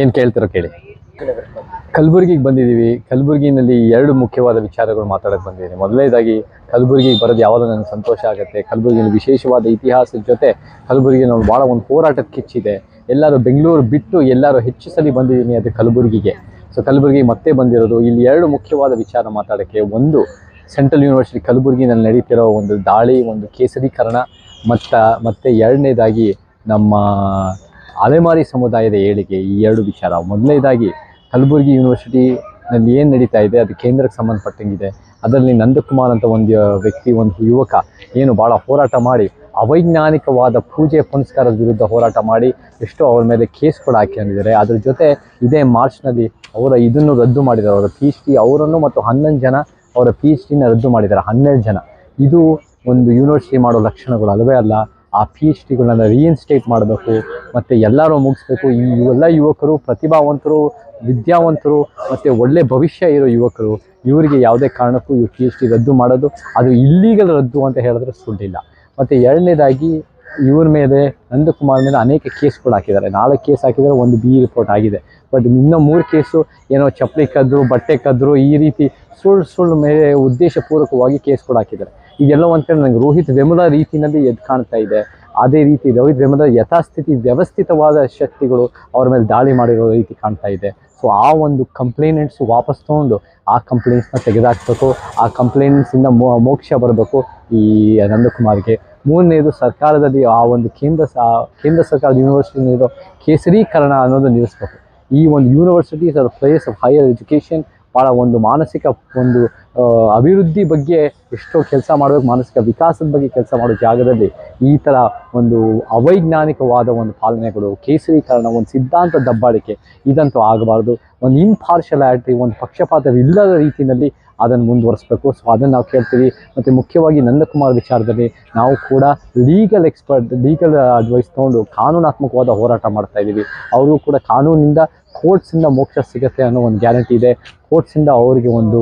ಏನು ಕೇಳ್ತಿರೋ ಕೇಳಿ. ಕಲಬುರಗಿಗೆ ಬಂದಿದ್ದೀವಿ ಕಲಬುರಗಿನಲ್ಲಿ ಎರಡು ಮುಖ್ಯವಾದ ವಿಚಾರಗಳು ಮಾತಾಡಕ್ಕೆ ಬಂದಿದ್ದೀನಿ. ಮೊದಲನೇದಾಗಿ, ಕಲಬುರಗಿಗೆ ಬರೋದು ಯಾವಾಗ ನನಗೆ ಸಂತೋಷ ಆಗುತ್ತೆ? ಕಲಬುರಗಿಯಲ್ಲಿ ವಿಶೇಷವಾದ ಇತಿಹಾಸದ ಜೊತೆ ಕಲಬುರಗಿ ನಾವು ಭಾಳ ಒಂದು ಹೋರಾಟದ ಕಿಚ್ಚಿದೆ ಎಲ್ಲರೂ ಬೆಂಗಳೂರು ಬಿಟ್ಟು ಎಲ್ಲರೂ ಹೆಚ್ಚು ಸಲ ಬಂದಿದ್ದೀನಿ ಅದು ಕಲಬುರಗಿಗೆ. ಸೊ ಕಲಬುರಗಿ ಮತ್ತೆ ಬಂದಿರೋದು. ಇಲ್ಲಿ ಎರಡು ಮುಖ್ಯವಾದ ವಿಚಾರ ಮಾತಾಡೋಕ್ಕೆ ಒಂದು, ಸೆಂಟ್ರಲ್ ಯೂನಿವರ್ಸಿಟಿ ಕಲಬುರಗಿನಲ್ಲಿ ನಡೀತಿರೋ ಒಂದು ದಾಳಿ, ಒಂದು ಕೇಸರೀಕರಣ, ಮತ್ತು ಮತ್ತು ಎರಡನೇದಾಗಿ ನಮ್ಮ ಅಲೆಮಾರಿ ಸಮುದಾಯದ ಏಳಿಗೆ ಈ ಎರಡು ವಿಚಾರ. ಮೊದಲನೇದಾಗಿ, ಕಲಬುರಗಿ ಯೂನಿವರ್ಸಿಟಿನಲ್ಲಿ ಏನು ನಡೀತಾ ಇದೆ, ಅದು ಕೇಂದ್ರಕ್ಕೆ ಸಂಬಂಧಪಟ್ಟಂಗಿದೆ ಅದರಲ್ಲಿ ನಂದಕುಮಾರ್ ಅಂತ ಒಂದು ವ್ಯಕ್ತಿ, ಒಂದು ಯುವಕ ಏನು ಭಾಳ ಹೋರಾಟ ಮಾಡಿ, ಅವೈಜ್ಞಾನಿಕವಾದ ಪೂಜೆ ಪುನಸ್ಕಾರದ ವಿರುದ್ಧ ಹೋರಾಟ ಮಾಡಿ, ಎಷ್ಟೋ ಅವ್ರ ಮೇಲೆ ಕೇಸ್ ಕೂಡ ಹಾಕೊಂಡಿದ್ದಾರೆ ಅದ್ರ ಜೊತೆ ಇದೇ ಮಾರ್ಚ್ನಲ್ಲಿ ಅವರ ಇದನ್ನು ರದ್ದು ಮಾಡಿದ್ದಾರೆ. ಅವರ ಪಿ ಎಚ್ ಡಿ ಅವರನ್ನು ಮತ್ತು ಹನ್ನೊಂದು ಜನ ಅವರ ಪಿ ಎಚ್ ಡಿನ ರದ್ದು ಮಾಡಿದ್ದಾರೆ. ಹನ್ನೆರಡು ಜನ. ಇದು ಒಂದು ಯೂನಿವರ್ಸಿಟಿ ಮಾಡೋ ಲಕ್ಷಣಗಳು ಅಲ್ಲವೇ ಅಲ್ಲ. ಆ ಪಿ ಎಚ್ ಡಿಗಳನ್ನ ರೀಇನ್ಸ್ಟೇಟ್ ಮಾಡಬೇಕು. ಮತ್ತು ಎಲ್ಲರೂ ಮುಗಿಸ್ಬೇಕು. ಈ ಎಲ್ಲ ಯುವಕರು, ಪ್ರತಿಭಾವಂತರು, ವಿದ್ಯಾವಂತರು, ಮತ್ತು ಒಳ್ಳೆ ಭವಿಷ್ಯ ಇರೋ ಯುವಕರು, ಇವರಿಗೆ ಯಾವುದೇ ಕಾರಣಕ್ಕೂ ಇವ್ರು ಪಿ ಎಚ್ ಡಿ ರದ್ದು ಮಾಡೋದು, ಅದು ಇಲ್ಲೀಗಲ್ ರದ್ದು ಅಂತ ಹೇಳಿದ್ರೆ ಸುಳ್ಳಿಲ್ಲ. ಮತ್ತು ಎರಡನೇದಾಗಿ, ಇವ್ರ ಮೇಲೆ, ನಂದಕುಮಾರ್ ಮೇಲೆ ಅನೇಕ ಕೇಸ್ಗಳು ಹಾಕಿದ್ದಾರೆ. ನಾಲ್ಕು ಕೇಸ್ ಹಾಕಿದರೆ ಒಂದು ಬಿ ರಿಪೋರ್ಟ್ ಆಗಿದೆ. ಬಟ್ ಇನ್ನೂ ಮೂರು ಕೇಸು, ಏನೋ ಚಪ್ಪಲಿ ಕದ್ರು, ಬಟ್ಟೆ ಕದ್ರು, ಈ ರೀತಿ ಸುಳ್ಳು ಸುಳ್ಳು ಮೇಲೆ ಉದ್ದೇಶಪೂರ್ವಕವಾಗಿ ಕೇಸ್ಗಳು ಹಾಕಿದ್ದಾರೆ. ಇದೆಲ್ಲ ಒಂದು ಕಡೆ ನನಗೆ ರೋಹಿತ್ ವೆಮುಲ ರೀತಿಯಲ್ಲಿ ಎದ್ದು ಕಾಣ್ತಾ ಇದೆ. ಅದೇ ರೀತಿ ರವಿ ಧರ್ಮದ ಯಥಾಸ್ಥಿತಿ ವ್ಯವಸ್ಥಿತವಾದ ಶಕ್ತಿಗಳು ಅವ್ರ ಮೇಲೆ ದಾಳಿ ಮಾಡಿರೋ ರೀತಿ ಕಾಣ್ತಾ ಇದೆ. ಸೊ ಆ ಒಂದು ಕಂಪ್ಲೇನೆಂಟ್ಸ್ ವಾಪಸ್ ತೊಗೊಂಡು ಆ ಕಂಪ್ಲೇಂಟ್ಸ್ನ ತೆಗೆದಾಕ್ಬೇಕು, ಆ ಕಂಪ್ಲೇಂಟ್ಸಿಂದ ಮೋಕ್ಷ ಬರಬೇಕು ಈ ನಂದಕುಮಾರ್ಗೆ. ಮೂರನೇದು ಸರ್ಕಾರದಲ್ಲಿ ಆ ಒಂದು ಕೇಂದ್ರ ಸ, ಕೇಂದ್ರ ಸರ್ಕಾರದ ಯೂನಿವರ್ಸಿಟಿನಲ್ಲಿರೋ ಕೇಸರೀಕರಣ ಅನ್ನೋದು ನಿಲ್ಲಿಸ್ಬೇಕು. ಈ ಒಂದು universities place of higher education ಭಾಳ ಒಂದು ಮಾನಸಿಕ ಒಂದು ಅಭಿವೃದ್ಧಿ ಬಗ್ಗೆ ಎಷ್ಟೋ ಕೆಲಸ ಮಾಡಬೇಕು, ಮಾನಸಿಕ ವಿಕಾಸದ ಬಗ್ಗೆ ಕೆಲಸ ಮಾಡೋ ಜಾಗದಲ್ಲಿ ಈ ಥರ ಒಂದು ಅವೈಜ್ಞಾನಿಕವಾದ ಒಂದು ಪಾಲನೆಗಳು ಕೇಸರೀಕರಣ, ಒಂದು ಸಿದ್ಧಾಂತ ದಬ್ಬಾಳಿಕೆ ಇದಂತೂ ಆಗಬಾರ್ದು. ಒಂದು ಇಂಪಾರ್ಷಲಾಲಿಟಿ ಒಂದು ಪಕ್ಷಪಾತವಿಲ್ಲದ ರೀತಿಯಲ್ಲಿ ಅದನ್ನು ಮುಂದುವರಿಸಬೇಕು. ಸೊ ಅದನ್ನು ನಾವು ಕೇಳ್ತೀವಿ. ಮತ್ತು ಮುಖ್ಯವಾಗಿ ನಂದಕುಮಾರ್ ವಿಚಾರದಲ್ಲಿ ನಾವು ಕೂಡ ಲೀಗಲ್ ಎಕ್ಸ್ಪರ್ಟ್ ಲೀಗಲ್ ಅಡ್ವೈಸ್ ತೊಗೊಂಡು ಕಾನೂನಾತ್ಮಕವಾದ ಹೋರಾಟ ಮಾಡ್ತಾ ಇದ್ದೀವಿ. ಅವರು ಕೂಡ ಕಾನೂನಿಂದ ಕೋರ್ಟ್ಸಿಂದ ಮೋಕ್ಷ ಸಿಗುತ್ತೆ ಅನ್ನೋ ಒಂದು ಗ್ಯಾರಂಟಿ ಇದೆ. ಕೋರ್ಟ್ಸಿಂದ ಅವರಿಗೆ ಒಂದು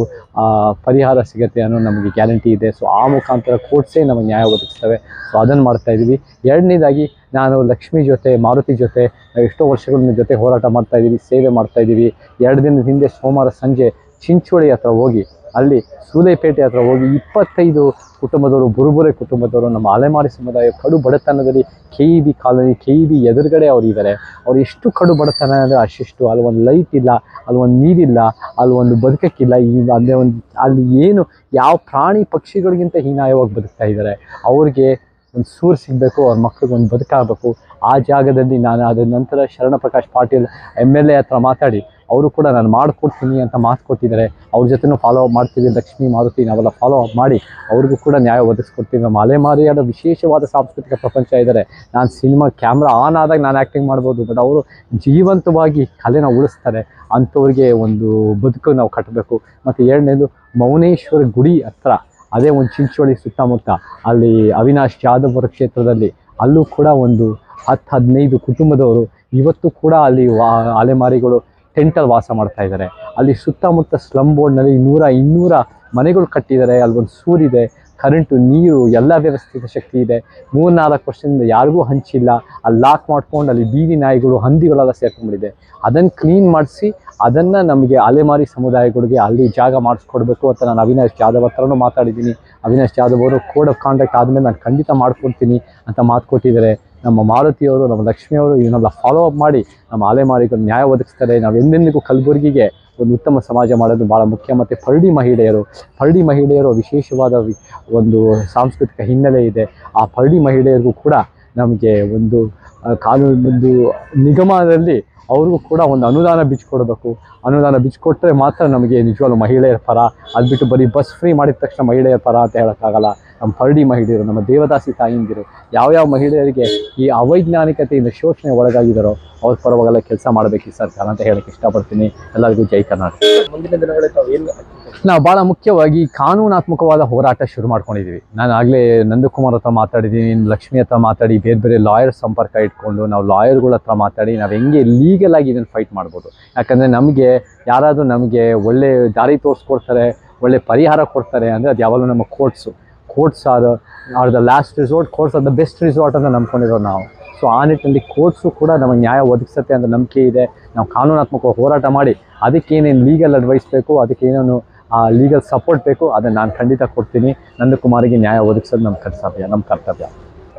ಪರಿಹಾರ ಸಿಗುತ್ತೆ ಅನ್ನೋ ನಮಗೆ ಗ್ಯಾರಂಟಿ ಇದೆ. ಸೊ, ಆ ಮುಖಾಂತರ ಕೋರ್ಟ್ಸೇ ನಮಗೆ ನ್ಯಾಯ ಒದಗಿಸ್ತವೆ. ಸೊ ಅದನ್ನು ಮಾಡ್ತಾ ಇದ್ದೀವಿ ಎರಡನೇದಾಗಿ, ನಾನು ಲಕ್ಷ್ಮಿ ಜೊತೆ, ಮಾರುತಿ ಜೊತೆ, ಎಷ್ಟೋ ವರ್ಷಗಳನ್ನ ಜೊತೆ ಹೋರಾಟ ಮಾಡ್ತಾ ಇದ್ದೀವಿ ಸೇವೆ ಮಾಡ್ತಾ ಇದ್ದೀವಿ ಎರಡು ದಿನದ ಹಿಂದೆ ಸೋಮವಾರ ಸಂಜೆ ಚಿಂಚೋಳಿ ಹತ್ರ ಹೋಗಿ ಅಲ್ಲಿ ಸೂಲೈಪೇಟೆ ಹತ್ರ ಹೋಗಿ ಇಪ್ಪತ್ತೈದು ಕುಟುಂಬದವರು, ಬುರುಬುರೆ ಕುಟುಂಬದವರು, ನಮ್ಮ ಅಲೆಮಾರಿ ಸಮುದಾಯ ಕಡು ಬಡತನದಲ್ಲಿ K E B colony K E B ಎದುರುಗಡೆ ಅವರು ಇದ್ದಾರೆ ಅವ್ರು ಎಷ್ಟು ಕಡು ಬಡತನ ಅಂದರೆ ಅಷ್ಟಿಷ್ಟು ಅಲ್ಲಿ ಒಂದು ಲೈಟ್ ಇಲ್ಲ, ಅಲ್ಲಿ ಒಂದು ನೀರಿಲ್ಲ, ಅಲ್ಲಿ ಒಂದು ಬದುಕಕ್ಕಿಲ್ಲ, ಈ ಅಲ್ಲೇ ಒಂದು, ಅಲ್ಲಿ ಏನು, ಯಾವ ಪ್ರಾಣಿ ಪಕ್ಷಿಗಳಿಗಿಂತ ಹೀನಾಯವಾಗಿ ಬದುಕ್ತಾ ಇದ್ದಾರೆ ಅವ್ರಿಗೆ ಒಂದು ಸೂರು ಸಿಗಬೇಕು, ಅವ್ರ ಮಕ್ಳಿಗೆ ಒಂದು ಬದುಕಾಗಬೇಕು. ಆ ಜಾಗದಲ್ಲಿ ನಾನು ಅದರ ನಂತರ Sharana Prakash Patil M L A ಹತ್ರ ಮಾತಾಡಿ ಅವರು ಕೂಡ ನಾನು ಮಾಡಿಕೊಡ್ತೀನಿ ಅಂತ ಮಾತು ಕೊಟ್ಟಿದ್ದಾರೆ. ಅವ್ರ ಜೊತೆನೂ ಫಾಲೋ ಅಪ್ ಮಾಡ್ತೀವಿ. ಲಕ್ಷ್ಮೀ, ಮಾರುತಿ, ನಾವೆಲ್ಲ ಫಾಲೋ ಅಪ್ ಮಾಡಿ ಅವ್ರಿಗೂ ಕೂಡ ನ್ಯಾಯ ಒದಗಿಸ್ಕೊಡ್ತೀವಿ. ನಮ್ಮ ಅಲೆಮಾರಿಯಾದ ವಿಶೇಷವಾದ ಸಾಂಸ್ಕೃತಿಕ ಪ್ರಪಂಚ ಇದ್ದಾರೆ. ನಾನು ಸಿನಿಮಾ ಕ್ಯಾಮ್ರಾ ಆನ್ ಆದಾಗ ನಾನು ಆ್ಯಕ್ಟಿಂಗ್ ಮಾಡ್ಬೋದು ಬಟ್ ಅವರು ಜೀವಂತವಾಗಿ ಕಲೆನ ಉಳಿಸ್ತಾರೆ. ಅಂಥವ್ರಿಗೆ ಒಂದು ಬದುಕು ನಾವು ಕಟ್ಟಬೇಕು ಮತ್ತು ಎರಡನೇದು ಮೌನೇಶ್ವರ ಗುಡಿ ಹತ್ರ, ಅದೇ ಒಂದು ಚಿಂಚೋಳಿ ಸುತ್ತಮುತ್ತ, ಅಲ್ಲಿ ಅವಿನಾಶ್ ಜಾಧವರ ಕ್ಷೇತ್ರದಲ್ಲಿ ಅಲ್ಲೂ ಕೂಡ ಒಂದು ಹತ್ತು ಹದಿನೈದು ಕುಟುಂಬದವರು. ಇವತ್ತು ಕೂಡ ಅಲ್ಲಿ ವಾ, ಅಲೆಮಾರಿಗಳು ಟೆಂಟಲ್ಲಿ ವಾಸ ಮಾಡ್ತಾ ಇದ್ದಾರೆ. ಅಲ್ಲಿ ಸುತ್ತಮುತ್ತ ಸ್ಲಮ್ ಬೋರ್ಡ್ನಲ್ಲಿ ನೂರ ಇನ್ನೂರ ಮನೆಗಳು ಕಟ್ಟಿದ್ದಾರೆ. ಅಲ್ಲಿ ಒಂದು ಸೂರಿದೆ ಕರೆಂಟು ನೀರು, ಎಲ್ಲ ವ್ಯವಸ್ಥಿತ ಶಕ್ತಿ ಇದೆ. ಮೂರ್ನಾಲ್ಕು ವರ್ಷದಿಂದ ಯಾರಿಗೂ ಹಂಚಿಲ್ಲ. ಅಲ್ಲಿ ಲಾಕ್ ಮಾಡ್ಕೊಂಡು ಅಲ್ಲಿ ಬೀದಿ ನಾಯಿಗಳು, ಹಂದಿಗಳೆಲ್ಲ ಸೇರ್ಕೊಂಡ್ಬಿಟ್ಟಿದೆ. ಅದನ್ನು ಕ್ಲೀನ್ ಮಾಡಿಸಿ, ಅದನ್ನು ನಮಗೆ ಅಲೆಮಾರಿ ಸಮುದಾಯಗಳಿಗೆ ಅಲ್ಲಿ ಜಾಗ ಮಾಡಿಸ್ಕೊಡ್ಬೇಕು ಅಂತ ನಾನು ಅವಿನಾಶ್ ಜಾಧವ್ ಹತ್ರನೂ ಮಾತಾಡಿದ್ದೀನಿ. ಅವಿನಾಶ್ ಜಾಧವ್ ಅವರು ಕೋಡ್ ಆಫ್ ಕಾಂಡಕ್ಟ್ ಆದಮೇಲೆ ನಾನು ಖಂಡಿತ ಮಾಡ್ಕೊಡ್ತೀನಿ ಅಂತ ಮಾತು ಕೊಟ್ಟಿದ್ದಾರೆ. ನಮ್ಮ ಮಾರುತಿಯವರು ನಮ್ಮ ಲಕ್ಷ್ಮಿಯವರು ಇವನ್ನೆಲ್ಲ ಫಾಲೋ ಅಪ್ ಮಾಡಿ ನಮ್ಮ ಅಲೆಮಾರಿಗಳು ನ್ಯಾಯ ಒದಗಿಸ್ತಾರೆ. ನಾವು ಎಂದೆಂದಿಗೂ ಕಲಬುರಗಿಗೆ ಒಂದು ಉತ್ತಮ ಸಮಾಜ ಮಾಡೋದು ಭಾಳ ಮುಖ್ಯ. ಮತ್ತು ಪರ್ಡಿ ಮಹಿಳೆಯರು ಪರ್ಡಿ ಮಹಿಳೆಯರು ವಿಶೇಷವಾದ ಒಂದು ಸಾಂಸ್ಕೃತಿಕ ಹಿನ್ನೆಲೆ ಇದೆ. ಆ ಪರ್ಡಿ ಮಹಿಳೆಯರಿಗೂ ಕೂಡ ನಮಗೆ ಒಂದು ಕಾನೂನು ಒಂದು ನಿಗಮದಲ್ಲಿ ಅವ್ರಿಗೂ ಕೂಡ ಒಂದು ಅನುದಾನ ಬಿಚ್ಕೊಡ್ಬೇಕು ಅನುದಾನ ಬಿಚ್ಕೊಟ್ರೆ ಮಾತ್ರ ನಮಗೆ ನಿಜವಾಗ್ಲೂ ಮಹಿಳೆಯರ ಪರ ಅದು ಬಿಟ್ಟು ಬರೀ ಬಸ್ ಫ್ರೀ ಮಾಡಿದ ತಕ್ಷಣ ಮಹಿಳೆಯರ ಪರ ಅಂತ ಹೇಳೋಕ್ಕಾಗಲ್ಲ. ನಮ್ಮ ಪರಡಿ ಮಹಿಳೆಯರು ನಮ್ಮ ದೇವದಾಸಿ ತಾಯಿಂದಿರು ಯಾವ್ಯಾವ ಮಹಿಳೆಯರಿಗೆ ಈ ಅವೈಜ್ಞಾನಿಕತೆಯಿಂದ ಶೋಷಣೆ ಒಳಗಾಗಿದ್ದಾರೋ ಅವ್ರ ಪರವಾಗೆಲ್ಲ ಕೆಲಸ ಮಾಡಬೇಕು ಈ ಸರ್ಕಾರ ಅಂತ ಹೇಳಕ್ಕೆ ಇಷ್ಟಪಡ್ತೀನಿ. ಎಲ್ಲರಿಗೂ ಜೈ ಕರ್ನಾಟಕ. ನಾವು ಭಾಳ ಮುಖ್ಯವಾಗಿ ಕಾನೂನಾತ್ಮಕವಾದ ಹೋರಾಟ ಶುರು ಮಾಡ್ಕೊಂಡಿದ್ದೀವಿ ನಾನು ಆಗಲೇ ನಂದಕುಮಾರ್ ಹತ್ರ ಮಾತಾಡಿದ್ದೀನಿ ಲಕ್ಷ್ಮಿ ಹತ್ರ ಮಾತಾಡಿ ಬೇರೆ ಬೇರೆ ಲಾಯರ್ ಸಂಪರ್ಕ ಇಟ್ಕೊಂಡು ನಾವು ಲಾಯರ್ಗಳ ಹತ್ರ ಮಾತಾಡಿ ನಾವು ಹೆಂಗೆ ಲೀಗಲ್ ಆಗಿ ಇದನ್ನು ಫೈಟ್ ಮಾಡ್ಬೋದು. ಯಾಕಂದರೆ ನಮಗೆ ಯಾರಾದರೂ ನಮಗೆ ಒಳ್ಳೆ ದಾರಿ ತೋರಿಸ್ಕೊಡ್ತಾರೆ, ಒಳ್ಳೆ ಪರಿಹಾರ ಕೊಡ್ತಾರೆ ಅಂದರೆ ಅದು ಯಾವಾಗಲೂ ನಮ್ಮ courts courts are are the last resort courts are the best resort ಅಂತ ನಂಬ್ಕೊಂಡಿರೋ ನಾವು. ಸೊ ಆ ನಿಟ್ಟಿನಲ್ಲಿ ಕೋರ್ಟ್ಸು ಕೂಡ ನಮಗೆ ನ್ಯಾಯ ಒದಗಿಸುತ್ತೆ ಅಂತ ನಂಬಿಕೆ ಇದೆ. ನಾವು ಕಾನೂನಾತ್ಮಕ ಹೋರಾಟ ಮಾಡಿ ಅದಕ್ಕೆ ಏನೇನು ಲೀಗಲ್ ಅಡ್ವೈಸ್ ಬೇಕು, ಅದಕ್ಕೆ ಏನೇನು ಲೀಗಲ್ ಸಪೋರ್ಟ್ ಬೇಕು, ಅದನ್ನು ನಾನು ಖಂಡಿತ ಕೊಡ್ತೀನಿ. ನಂದಕುಮಾರಿಗೆ ನ್ಯಾಯ ಒದಗಿಸೋದು ನಮ್ಮ ಕರ್ತವ್ಯ ನಮ್ಮ ಕರ್ತವ್ಯ.